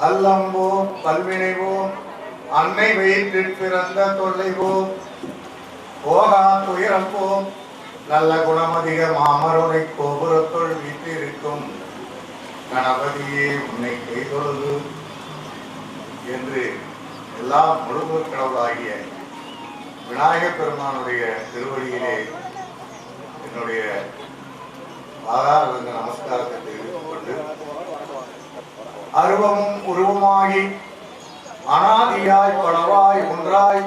அல்லம்போம் பல்வினைவோம் அன்னை வயிற்றில் பிறந்த தொல்லைவோம். போகா துயரம்போம் நல்ல குணமதிக மாமருணை கோபுரத்தொழ் வீட்டிருக்கும் கணபதியே உன்னை கைதொழுது என்று எல்லாம் முழுமுதற் கடவுளாகிய விநாயகப் பெருமானுடைய திருவடியிலே என்னுடைய ஆதார வந்த நமஸ்காரத்தை தெரிவித்துக் கொண்டு அருவமும் உருவமாகி அனாதியாய் பலவாய் ஒன்றாய்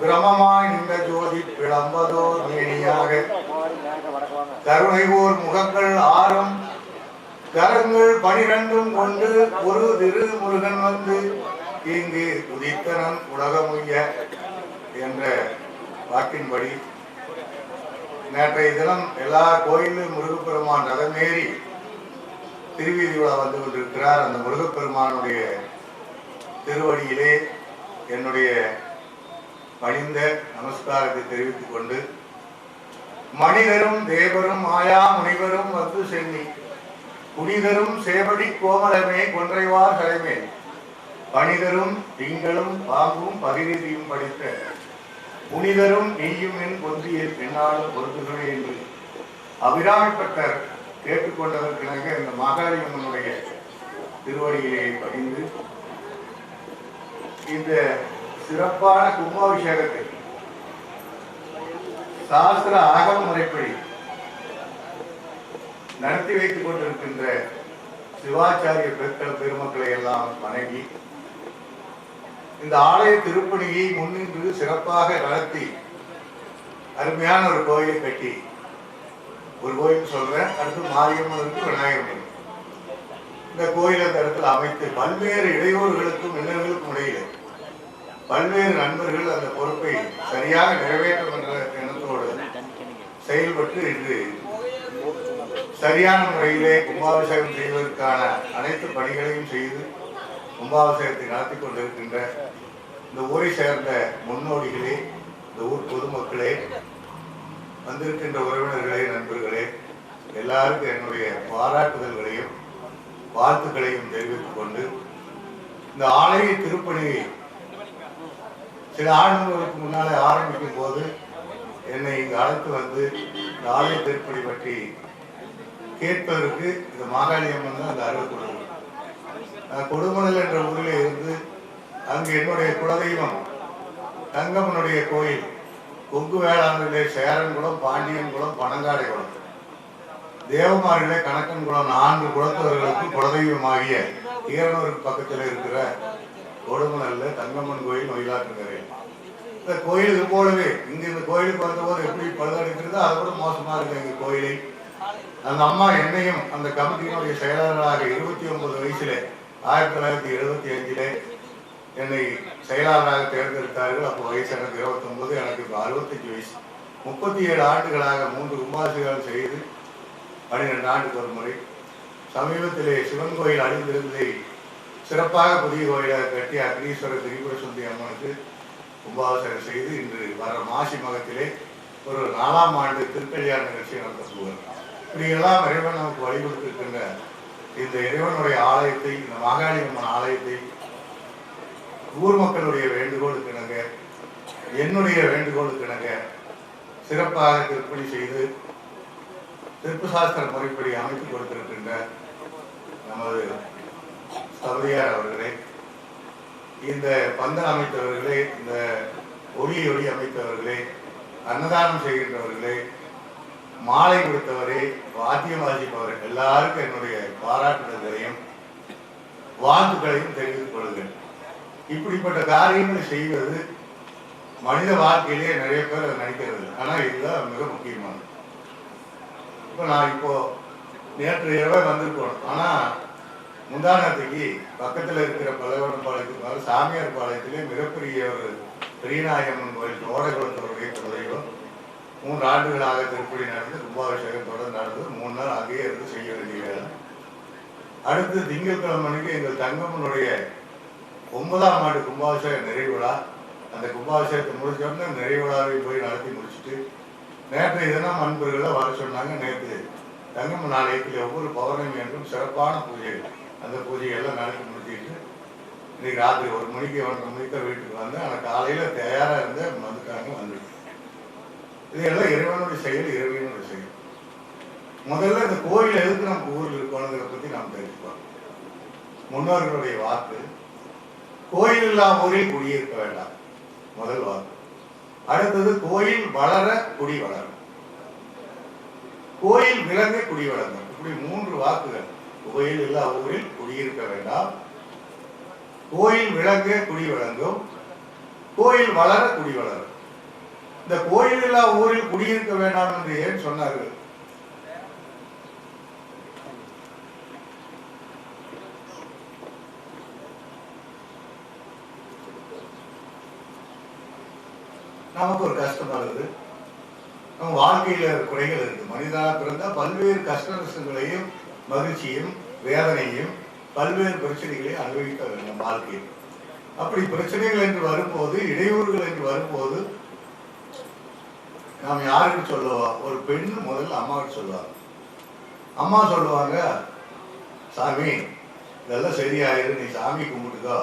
பிரமமாய் நின்ற ஜோதி பிளம்பதோ நீடியாக கருணை ஓர் முகங்கள் ஆறும் கரங்கள் பனிரெண்டும் கொண்டு ஒரு திரு முருகன் வந்து இங்கு உதித்தனம் உலகமுய்ய என்ற பாட்டின்படி நேற்றைய தினம் எல்லா கோயிலும் முருகப்பெருமான் ரதமேறி திருவீதி உலா வந்து கொண்டிருக்கிறார். அந்த முருகப்பெருமானுடைய திருவடியிலே என்னுடைய பணிந்த நமஸ்காரத்தை தெரிவித்துக் கொண்டு மனிதரும் தேவரும் மாயா முனிவரும் வந்து சென்னி. புனிதரும் சேவடி கோமலமே கொன்றைவார் தலைமே பணிதரும் திங்களும் பாம்பும் பகிர்ந்தியும் படித்த. புனிதரும் நீயும் என் பொந்திய பின்னாலும் பொறுத்துகளே என்று. அபிராமிப்பட்டர் கேட்டுக்கொண்டதற்கிணங்க இந்த மாகாளியம்மனுடைய திருவடியிலே பணிந்து இந்த சிறப்பான கும்பாபிஷேகத்தை சாஸ்திர ஆகம முறைப்படி நடத்தி வைத்துக் கொண்டிருக்கின்ற சிவாச்சாரிய பெற்ற பெருமக்களை எல்லாம் வணங்கி இந்த ஆலய திருப்பணியை முன்னின்று சிறப்பாக நடத்தி அருமையான ஒரு கோயிலை கட்டி ஒரு கோயில் சொல்றேன் அடுத்து மாரியம்மன் இருக்கு விநாயகர். இந்த கோயில் அந்த இடத்துல அமைத்து பல்வேறு இடையூறுகளுக்கும் இன்னல்களுக்கும் இடையில பல்வேறு நண்பர்கள் அந்த பொறுப்பை சரியாக நிறைவேற்றும் செயல்பட்டு இன்று சரியான முறையிலே கும்பாபிஷேகம் செய்வதற்கான அனைத்து பணிகளையும் செய்து கும்பாபிஷேகத்தை நடத்தி கொண்டிருக்கின்ற இந்த ஊரை சேர்ந்த முன்னோடிகளே இந்த ஊர் பொதுமக்களே வந்திருக்கின்ற உறவினர்களே நண்பர்களே எல்லாருக்கும் என்னுடைய பாராட்டுதல்களையும் வாழ்த்துக்களையும் தெரிவித்துக் கொண்டு இந்த ஆலய திருப்பணி சில ஆண்டுகளுக்கு முன்னாலே ஆரம்பிக்கும் போது என்னை இங்கு அழைத்து வந்து இந்த ஆலய திருப்பணி பற்றி கேட்பதற்கு இந்த மாகாளியம்மன் தான் அந்த அருள் கொடுக்கும். நான் கொடுமணல் என்ற ஊரில் இருந்து அங்கு என்னுடைய குலதெய்வம் தங்கம்மனுடைய கோயில் கொங்கு வேளாண்மையிலே சேரன்குளம் பாண்டியன்குளம் பனங்காடைக்குளம் தேவமாரிலே கணக்கன்குளம் நான்கு குலத்தவர்களுக்கு குலதெய்வமாகிய ஈரனூருக்கு பக்கத்தில் இருக்கிற கொடுமணல்ல தங்கம்மன் கோயில் மயிலாற்றுங்கரை இந்த கோயில் இது போலவே இங்க இந்த கோயிலுக்கு வந்தபோது எப்படி பழுதடைக்கிறதோ அதை கூட மோசமா இருக்கு எங்க கோயிலை. அந்த அம்மா என்னையும் அந்த கமிட்டியினுடைய செயலாளராக இருபத்தி ஒன்பது வயசுல ஆயிரத்தி தொள்ளாயிரத்தி எழுபத்தி அஞ்சிலே என்னை செயலாளராக தேர்ந்தெடுத்தார்கள். அப்போ வயசு எனக்கு இருபத்தி ஒன்பது எனக்கு இப்போ அறுபத்தஞ்சு வயசு. முப்பத்தி ஏழு ஆண்டுகளாக மூன்று கும்பாசிகள் செய்து பன்னிரெண்டு ஆண்டுக்கு ஒரு முறை சமீபத்திலே சிவன் கோயில் அழிந்திருந்ததை சிறப்பாக புதிய கோயிலாக கட்டி அக்னீஸ்வரர் திரிபுர சுந்தி அம்மனுக்கு கும்பாபிஷேகம் செய்து இன்று வர மாசி மகத்திலே ஒரு நாலாம் ஆண்டு திருக்கல்யாண நிகழ்ச்சி நடத்தப்படுவார் போகிறார் இப்படி எல்லாம் இறைவன் நமக்கு வழிபடுத்திருக்கின்ற இந்த இறைவனுடைய ஆலயத்தை இந்த மாகாளி அம்மன் ஆலயத்தை ஊர் மக்களுடைய வேண்டுகோளுக்கு இணங்க என்னுடைய வேண்டுகோளுக்கு இணங்க சிறப்பாக திருப்பணி செய்து திருப்பு சாஸ்திர முறைப்படி அமைத்து கொடுத்திருக்கின்ற நமது சபதியார் அவர்களே இந்த பந்தல் அமைத்தவர்களே இந்த ஒளி ஒளி அமைத்தவர்களே அன்னதானம் செய்கின்றவர்களே மாலை கொடுத்தவரே வாத்தியம் வாசிப்பவர் எல்லாருக்கும் என்னுடைய பாராட்டுதல்களையும் வாழ்த்துக்களையும் தெரிவித்துக் கொள்கிறேன் இப்படிப்பட்ட காரியங்களை செய்வது மனித வாழ்க்கையிலே நிறைய பேர் அதை நினைக்கிறது. ஆனால் ஆனா இதுதான் மிக முக்கியமானது. இப்போ நான் இப்போ நேற்று இரவே வந்திருக்கணும் ஆனா முந்தானத்துக்கு பக்கத்தில் இருக்கிற பலவரம் பாளையத்துக்கு சாமியார் பாளையத்திலே மிகப்பெரிய ஒரு பெரியநாயகம்மன் கோயில் தோடகுளத்தவருடைய குலதெய்வம். மூன்று ஆண்டுகளாக திருப்பதி நடந்து கும்பாபிஷேகம் தொடர்ந்து நடந்தது மூணு நாள் அங்கேயே இருந்து செய்ய வேண்டிய வேலை. அடுத்து திங்கட்கிழமைக்கு எங்கள் தங்கம்மனுடைய ஒன்பதாம் ஆண்டு கும்பாபிஷேகம் நிறைவு அந்த கும்பாபிஷேகத்தை முடிச்சோடனே உடனே போய் நடத்தி முடிச்சுட்டு நேற்றைய தினம் அன்பர்களை வர சொன்னாங்க நேற்று தங்கம்மன் ஆலயத்தில் ஒவ்வொரு பௌர்ணமி என்றும் சிறப்பான பூஜை அந்த பூஜையெல்லாம் நடத்தி முடிச்சிட்டு இன்னைக்கு ராத்திரி ஒரு மணிக்கு ஒன்றரை மணிக்கு தான் வீட்டுக்கு வந்தேன் ஆனால் காலையில் தயாராக இருந்த வந்துட்டாங்க. வந்துட்டு இதெல்லாம் இறைவனுடைய செயல் இறைவனுடைய செயல். முதல்ல இந்த கோயில் எதுக்கு நம்ம ஊரில் இருக்கணுங்கிறத பற்றி நாம் தெரிஞ்சுக்கணும். முன்னோர்களுடைய வாக்கு கோயில் இல்லா ஊரில் குடியிருக்க வேண்டாம். முதல் வாக்கு. அடுத்தது கோயில் வளர குடி வளரும். கோயில் விலங்க குடி வளரும் இப்படி மூன்று வாக்குகள். கோயில் இல்லா ஊரில் குடியிருக்க வேண்டாம். கோயில் விளங்க குடி விளங்கும் கோயில் வளர குடி வளரும். இந்த கோயில் இல்லா ஊரில் குடியிருக்க வேண்டாம் என்று ஏன் சொன்னார்கள்? நமக்கு ஒரு கஷ்டம் வருது. நம்ம வாழ்க்கையில குறைகள் இருக்கு. மனிதனாக பிறந்த பல்வேறு கஷ்ட நஷ்டங்களையும் மகிழ்ச்சியும் வேதனையும் பல்வேறு பிரச்சனைகளை அனுபவிக்க வேண்டும் வாழ்க்கையில் அப்படி பிரச்சனைகள் என்று வரும்போது இடையூறுகள் என்று வரும்போது நாம் யாருக்கு சொல்லுவா? ஒரு பெண் முதல்ல அம்மாவுக்கு சொல்லுவாங்க அம்மா சொல்லுவாங்க சாமி இதெல்லாம் சரியாயிரு நீ சாமி கும்பிட்டுக்கோ.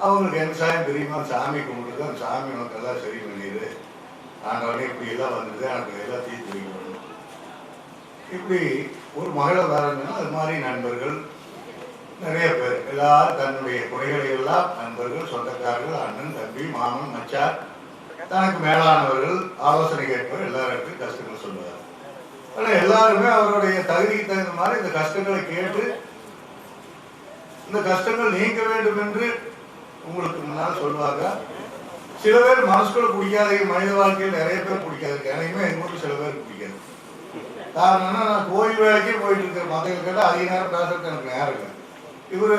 அவங்களுக்கு என்ன சாயம் தெரியுமா? சாமி கும்பிட்டுக்கோ. சாமி உனக்கு எல்லாம் சரி பண்ணிடு ஆண்டவனே இப்படி எல்லாம் வந்தது எனக்கு எல்லாம் தீர்த்து வைக்கணும். இப்படி ஒரு மகளை வரணும்னா அது மாதிரி நண்பர்கள் நிறைய பேர். எல்லாரும் தன்னுடைய குறைகளை எல்லாம் நண்பர்கள் சொந்தக்காரர்கள் அண்ணன் தம்பி மாமன் மச்சார் தனக்கு மேலானவர்கள் ஆலோசனை கேட்பவர் எல்லாருக்கும் கஷ்டங்கள் சொல்லுவார். ஆனால் எல்லாருமே அவருடைய தகுதிக்கு தகுந்த மாதிரி இந்த கஷ்டங்களை கேட்டு இந்த கஷ்டங்கள் நீங்க வேண்டும் என்று உங்களுக்கு முன்னால் சொல்லுவாங்க சில பேர் மனசுக்குள்ள பிடிக்காத மனித வாழ்க்கையில் நிறைய பேர் பிடிக்காது. எனக்குமே எங்க ஊர்ல சில பேர் பிடிக்காது. காரணம் என்ன, நான் கோயில் வேலைக்கே போயிட்டு இருக்கிற மதங்கள் கேட்டால் அதிக நேரம் பேசுறதுக்கு எனக்கு நேரம் இல்லை. இவர்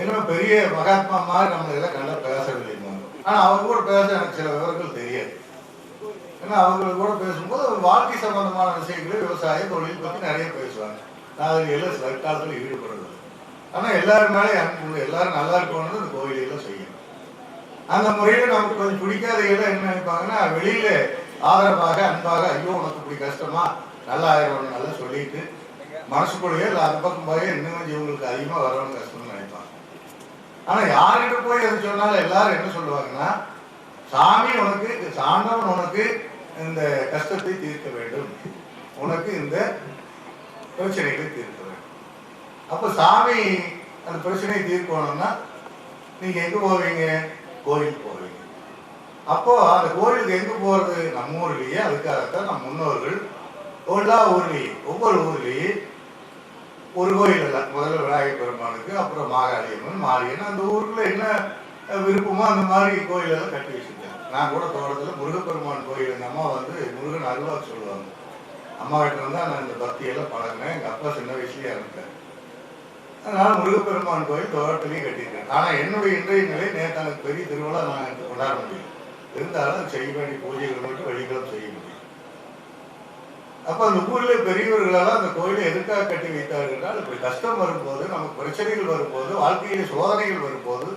என்ன பெரிய மகாத்மா மாதிரி நம்ம இதெல்லாம் கண்டா பேசவில்லை ஆனால் அவங்க கூட பேச எனக்கு சில விவரங்கள் தெரியாது. ஏன்னா அவங்க கூட பேசும்போது வாழ்க்கை சம்பந்தமான விஷயங்களை விவசாயம் தொழில் பற்றி நிறைய பேசுவாங்க. நான் அதில் எல்லாம் தற்காலத்தில் ஈடுபடுறது ஆனால் எல்லாரும் மேலே அன்பு எல்லாரும் நல்லா இருக்கணும்னு இந்த கோயிலையெல்லாம் செய்யணும். அந்த முறையில் நமக்கு கொஞ்சம் பிடிக்காத என்ன நினைப்பாங்கன்னா வெளியில ஆதரவாக அன்பாக ஐயோ உனக்கு இப்படி கஷ்டமா? நல்லா ஆயிரம் நல்லா சொல்லிட்டு. மனசுக்குள்ளேயே இல்லை அந்த பக்கம் போய் இன்னும் கொஞ்சம் இவங்களுக்கு அதிகமாக வரவங்க கஷ்டம்னு நினைப்பாங்க ஆனால் யார்கிட்ட போய் எது சொன்னாலும் எல்லாரும் என்ன சொல்லுவாங்கன்னா சாமி உனக்கு சாண்டவன் உனக்கு இந்த கஷ்டத்தை தீர்க்க வேண்டும். உனக்கு இந்த பிரச்சனைகளை தீர்க்க வேண்டும். அப்போ சாமி அந்த பிரச்சனையை தீர்க்கணும்னா நீங்கள் எங்கே போவீங்க? கோயிலுக்கு போவீங்க அப்போ அந்த கோயிலுக்கு எங்க போறது? நம்ம ஊர்லயே அதுக்காகத்தான் நம் முன்னோர்கள் எல்லா ஊர்லயும் ஒவ்வொரு ஊர்லயும் ஒரு கோயில் இல்லை. முதல்ல விநாயகர் பெருமானுக்கு அப்புறம் மாகாளியம்மன் மாரியம்மன் அந்த ஊருக்குள்ள என்ன விருப்பமோ அந்த மாதிரி கோயிலெல்லாம் கட்டி வச்சிருக்காங்க. நான் கூட தோட்டத்தில் முருகப்பெருமான் கோயில் எங்கள் அம்மா வந்து முருகன் அருவா சொல்லுவாங்க. அம்மா கிட்ட இருந்தா நான் இந்த பக்தியெல்லாம் பழகினேன். எங்கள் அப்பா சின்ன வயசுலயே இருந்தேன் அதனால முருகப்பெருமான் கோயில் தோட்டத்திலையும் கட்டியிருக்கேன் ஆனால் என்னுடைய இன்றைய நிலை நேற்று பெரிய திருவிழா நான் கொண்டாட முடியும் இருந்தாலும் செய்ய வேண்டிய பூஜைகள் மட்டும் வழிகளும் செய்ய முடியும். அப்ப அந்த ஊரில் பெரியவர்களெல்லாம் அந்த கோயிலை எதுக்காக கட்டி வைத்தார்கள் இப்படி கஷ்டம் வரும்போது நமக்கு பிரச்சனைகள் வரும்போது வாழ்க்கையில சோதனைகள் வரும்போது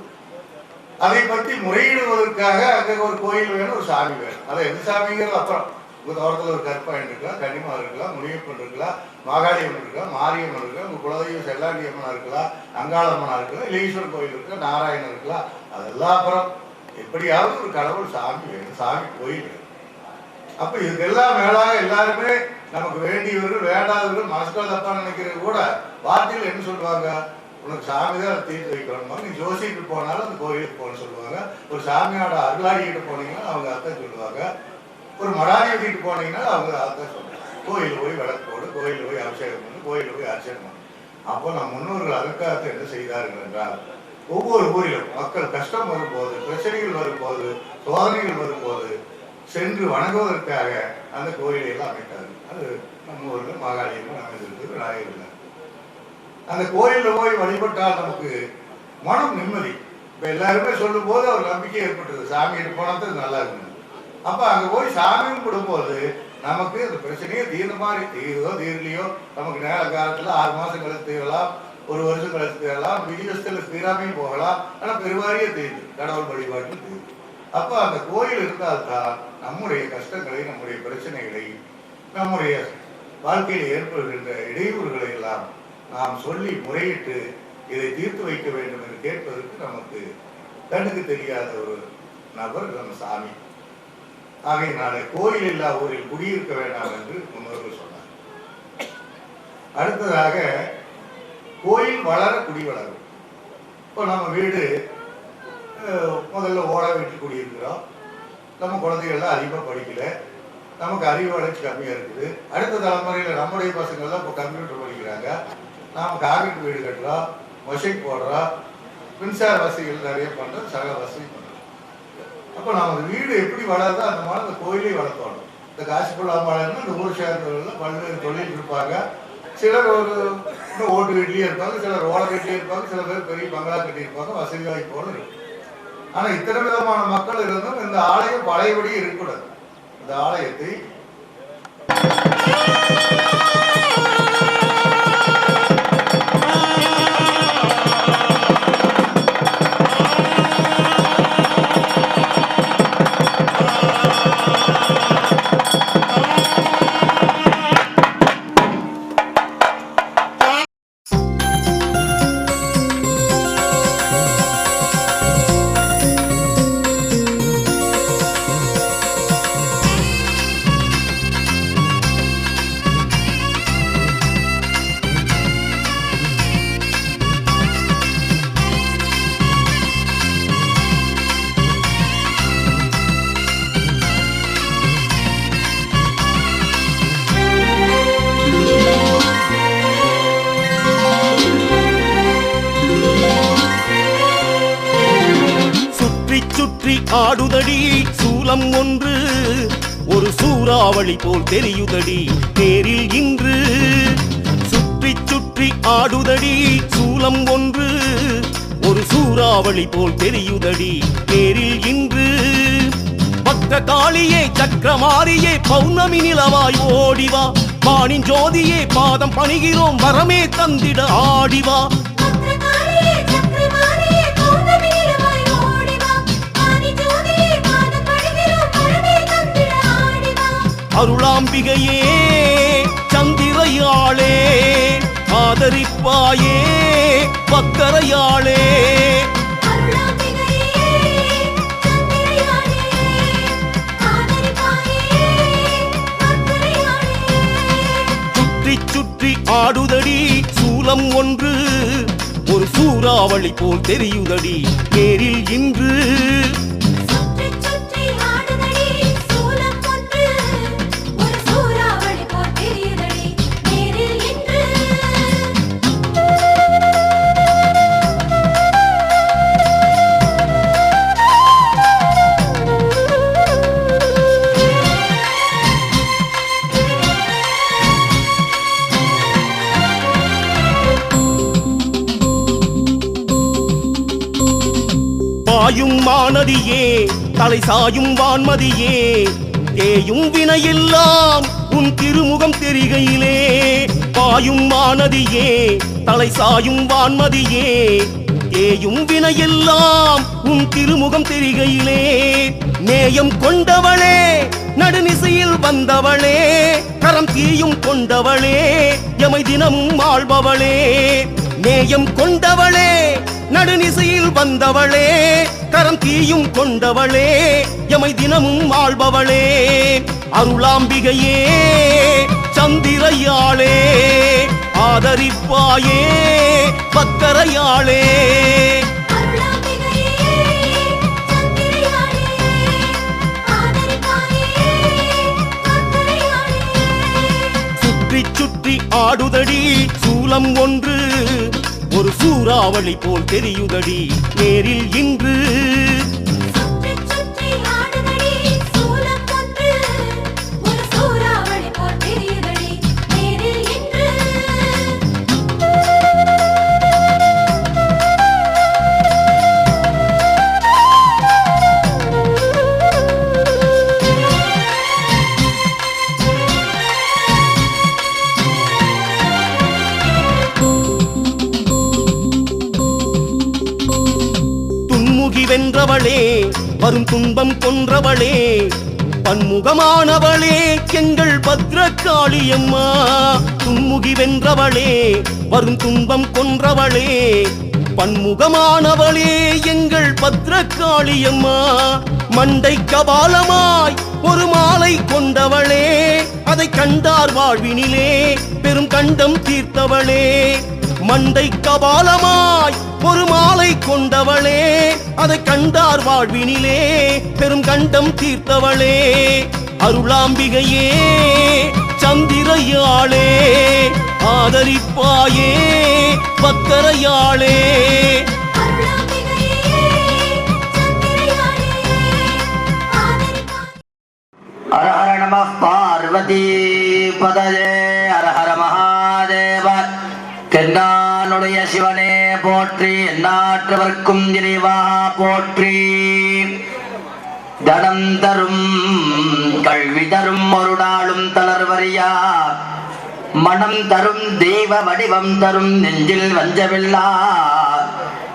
அதை பற்றி முறையிடுவதற்காக அங்கே ஒரு கோயில் வேணும் ஒரு சாமி வேணும். அதை எந்த சாமிங்கிறது அப்புறம். உங்கள் தோட்டத்தில் ஒரு கற்பாயன் இருக்கலாம் கனிமா இருக்கலாம் முனியப்பன் இருக்கலாம் மாகாளியம்மன் இருக்கலாம் மாரியம்மன் இருக்கலாம் உங்கள் குலதெய்வம் செல்லாண்டியம்மனா இருக்கலாம் அங்காளம்மனாக இருக்கலாம் இல்லை ஈஸ்வரன் கோயில் இருக்கலாம் நாராயணன் இருக்கலாம் அதெல்லாம் அப்புறம். எப்படியாவது ஒரு கடவுள் சாமி வேணும் சாமி கோயில் அப்ப இதுக்கெல்லாம் மேலாக எல்லாருமே நமக்கு வேண்டியவர்கள் வேண்டாதவர்கள் மனசுக்குள்ள தப்பா நினைக்கிறது கூட வார்த்தைகள் என்ன சொல்லுவாங்க? உனக்கு சாமி தான் தீர்த்து வைக்கணுமா? நீ ஜோசிட்டு போனாலும் அந்த கோயிலுக்கு போகணும்னு சொல்லுவாங்க. ஒரு சாமியோட அருளாடிக்கிட்டு போனீங்கன்னா அவங்க அத்தை சொல்லுவாங்க. ஒரு மடாதி வீட்டுக்கு போனீங்கன்னா அவங்க அத்தை சொல்லுவாங்க. கோயில் போய் விளக்கு போடு கோயில் போய் அபிஷேகம் பண்ணு கோயில் போய் அர்ச்சனை பண்ணு. அப்போ நம் முன்னோர்கள் அதற்காக என்ன செய்தார்கள் என்றால் ஒவ்வொரு ஊரிலும் மக்கள் கஷ்டம் வரும்போது பிரச்சனைகள் வரும்போது சோதனைகள் வரும்போது சென்று வணங்குவதற்காக அந்த கோயிலை எல்லாம் அமைத்தார்கள். அது நம்ம ஊரில் மாகாளியம்மன் அமைந்திருக்கு விநாயகர் அந்த கோயிலில் போய் வழிபட்டால் நமக்கு மனம் நிம்மதி. இப்போ எல்லாருமே சொல்லும் போது ஒரு நம்பிக்கை ஏற்பட்டது. சாமிகிட்ட போனது நல்லா இருக்கும் அப்போ அங்கே போய் சாமி கும்பிடும்போது நமக்கு அந்த பிரச்சனையே தீர்ந்த மாதிரி தீருதோ தீரலையோ நமக்கு நேர காலத்தில் ஆறு மாதம் கழித்து தீரலாம் ஒரு வருஷம் கழித்து தீரலாம் விதிவசத்தில் தீராமையும் போகலாம். ஆனால் பெருவாரியே தெரியுது. கடவுள் வழிபாட்டில் தெரியுது. அப்போ அந்த கோயில் இருந்தால்தான் நம்முடைய கஷ்டங்களை நம்முடைய பிரச்சனைகளை நம்முடைய வாழ்க்கையில் ஏற்படுகின்ற இடையூறுகளை எல்லாம் நாம் சொல்லி முறையிட்டு இதை தீர்த்து வைக்க வேண்டும் என்று கேட்பதற்கு நமக்கு கண்ணுக்கு தெரியாத ஒரு நபர் நம்ம சாமி. ஆகையினாலே கோயில் இல்லா ஊரில் குடியிருக்க வேண்டாம் என்று முன்னோர்கள் சொன்னார் அடுத்ததாக கோயில் வளர குடி வளரும். இப்போ நம்ம வீடு முதல்ல ஓட வீட்டில் குடியிருக்கிறோம். நம்ம குழந்தைகள்லாம் அதிகமாக படிக்கல. நமக்கு அறிவு வளர்ச்சி கம்மியாக இருக்குது. அடுத்த தலைமுறையில் நம்முடைய பசங்கள்லாம் இப்போ கம்ப்யூட்டர் படிக்கிறாங்க. நாம் கார்பெட் வீடு கட்டுறோம் மொசைக் போடுறோம். மின்சார வசதிகள் நிறைய பண்ணுறோம் சகல வசதி பண்ணுறோம் அப்போ நம்ம வீடு எப்படி வளருதோ அந்த மாதிரி அந்த கோயிலே வளர்த்தோணும். இந்த காசிப்புள்ள அம்பாளர்னா இந்த ஊர் சேர்ந்தவர்கள் பல்வேறு தொழில் இருப்பாங்க சிலர் ஒரு இன்னும் ஓட்டு வீட்லேயே இருப்பாங்க சிலர் ஓட வீட்லேயே இருப்பாங்க சில பேர் பெரிய பங்களா கட்டியிருப்பாங்க வசதி போல இருக்கும் ஆனால் இத்தனை விதமான மக்கள் இருந்தும் இந்த ஆலயம் பழையபடி இருக்கக்கூடாது. இந்த ஆலயத்தை ஆடுதடி சூலம் ஒன்று. ஒரு சூறாவளி போல் தெரியுதடி தேரில் இன்று. சுற்றி சுற்றி ஆடுதடி சூலம் ஒன்று. ஒரு சூறாவளி போல் தெரியுதடி தேரில் இன்று. பக்த காளியே சக்கரமாரியே பௌர்ணமி நிலவாய் ஓடிவா. வானின் ஜோதியே பாதம் பணிகிறோம் வரமே தந்திட ஆடிவா. அருளாம்பிகையே சந்திரையாளே ஆதரிப்பாயே பக்கரையாளே சுற்றி சுற்றி ஆடுதடி சூலம் ஒன்று. ஒரு சூறாவளி போல் தெரியுதடி நேரில் இன்று. சாயும் மானதியே தலை சாயும் வான்மதியே தேயும் வினையெல்லாம் உன் திருமுகம் தெரிகையிலே. பாயும் மானதியே தலை சாயும் வான்மதியே தேயும் வினையெல்லாம் உன் திருமுகம் தெரிகையிலே. நேயம் கொண்டவளே நடுநிசையில் வந்தவளே கரம் தீயும் கொண்டவளே எமை தினமும் ஆள்பவளே. நேயம் கொண்டவளே நடுநிசையில் வந்தவளே கரம் தீயும் கொண்டவளே எமை தினமும் ஆள்பவளே அருளாம்பிகையே சந்திரையாளே ஆதரிப்பாயே பக்கரையாளே சுற்றி சுற்றி ஆடுதடி சூலம் ஒன்று ஒரு சூறாவளி போல் தெரியுதடி. நேரில் இன்று வரும் துன்பம் கொன்றவளே பன்முகமானவளே எங்கள் பத்ரகாளியம்மா துன்முகி வென்றவளே வரும் துன்பம் கொன்றவளே பன்முகமானவளே எங்கள் பத்ரகாளியம்மா மண்டை கபாலமாய் கண்டார் வாழ்வினிலே பெரும் கண்டம் தீர்த்தவளே. மண்டை கபாலமாய் ஒரு மாலை கொண்டவளே. அதை கண்டார் வாழ்வினிலே பெரும் கண்டம் தீர்த்தவளே. அருளாம்பிகையே சந்திரையாளே ஆதரிப்பாயே பக்கரையாளே ஹர ஹர நம பார்வதி பதஜே ஹர ஹர மகாதேவ. தென்னானுடைய சிவனே போற்றி எந்நாற்றவர்க்கும் இறைவா போற்றி. தனம் தரும் கல்வி தரும் ஒரு நாளும் தளர்வரியா மனம் தரும் தெய்வ வடிவம் தரும் நெஞ்சில் வஞ்சவில்லா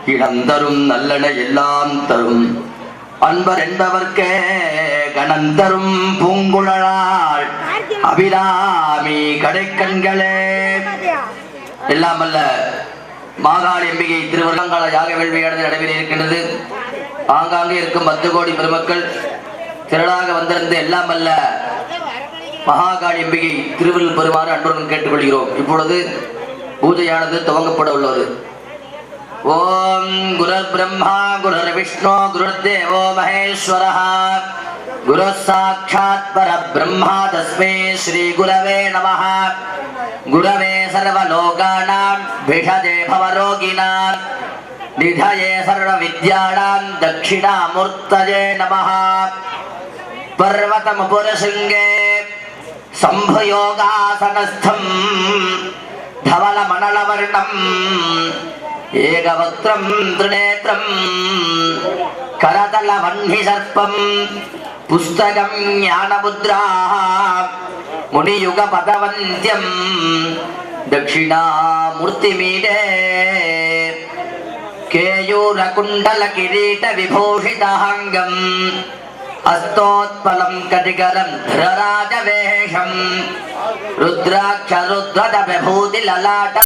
இடம் தரும் நல்லன எல்லாம் தரும். அன்பர் என்பவர்க்கே கணம் தரும் பூங்குழலாள் அபிராமி கடைக்கண்களே. எல்லாம் அல்ல மாகாளி அம்பிகை திருவள்ளங்கால யாக வேள்வியானது நடைபெற இருக்கின்றது. ஆங்காங்கே இருக்கும் பத்து கோடி பெருமக்கள் திரளாக வந்திருந்து எல்லாம் அல்ல மகாகாளி அம்பிகை திருவள்ளுவர் பெறுமாறு அன்புடன் கேட்டுக்கொள்கிறோம். இப்பொழுது பூஜையானது துவங்கப்பட உள்ளது. ఓం గురుర్బ్రహ్మా గురుర్విష్ణు గురుర్దేవో మహేశ్వర. గురు సాక్షాత్ పరబ్రహ్మ తస్మై శ్రీ గురవే నమ. గురవే సర్వలోకానాం భిషజే భవరోగిణాం నిధయే సర్వవిద్యానాం దక్షిణామూర్తయే నమ. పర్వతముపురశృంగే సంభయోగాసనస్థం ధవలమణలవర్ణం ఏకవక్త్రం త్రినేత్రం కరతల వన్ని సర్పం పుస్తకం జ్ఞానముద్రా మునియుగ పదవంత్యం దక్షిణామూర్తిమీడే కేయూరకుండల కిరీట విభూషితాంగం అస్తోత్పలం కటిగరం ధరరాజవేషం రుద్రాక్ష రుద్రద విభూతి లలాట